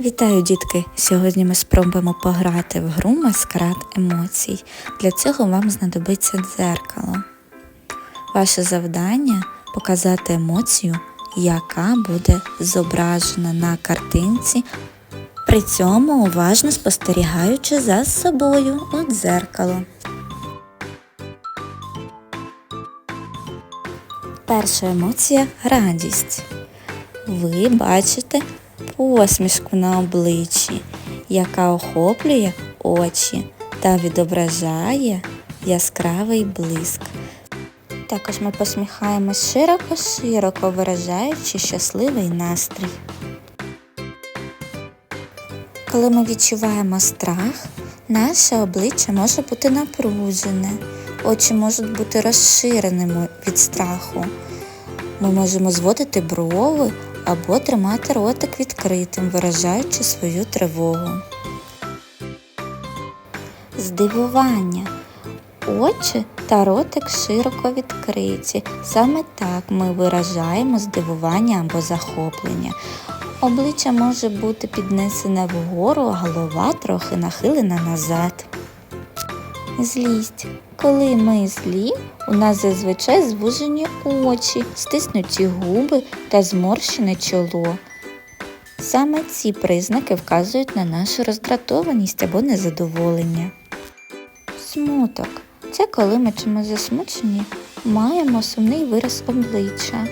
Вітаю, дітки! Сьогодні ми спробуємо пограти в гру Маскарад емоцій. Для цього вам знадобиться дзеркало. Ваше завдання показати емоцію, яка буде зображена на картинці, при цьому уважно спостерігаючи за собою у дзеркало. Перша емоція радість. Ви бачите посмішку на обличчі, яка охоплює очі та відображає яскравий блиск. Також ми посміхаємось широко-широко, виражаючи щасливий настрій. Коли ми відчуваємо страх, наше обличчя може бути напружене, очі можуть бути розширеними від страху. Ми можемо зводити брови або тримати ротик відкритим, виражаючи свою тривогу. Здивування. Очі та ротик широко відкриті. Саме так ми виражаємо здивування або захоплення. Обличчя може бути піднесене вгору, а голова трохи нахилена назад. Злість. Коли ми злі, у нас зазвичай звужені очі, стиснуті губи та зморщене чоло. Саме ці признаки вказують на нашу роздратованість або незадоволення. Смуток це коли ми чимось засмучені, маємо сумний вираз обличчя.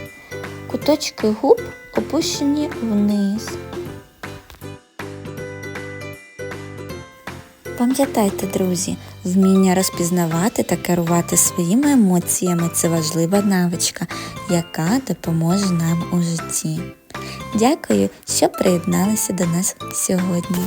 Куточки губ опущені вниз. Пам'ятайте, друзі, вміння розпізнавати та керувати своїми емоціями це важлива навичка, яка допоможе нам у житті. Дякую, що приєдналися до нас сьогодні.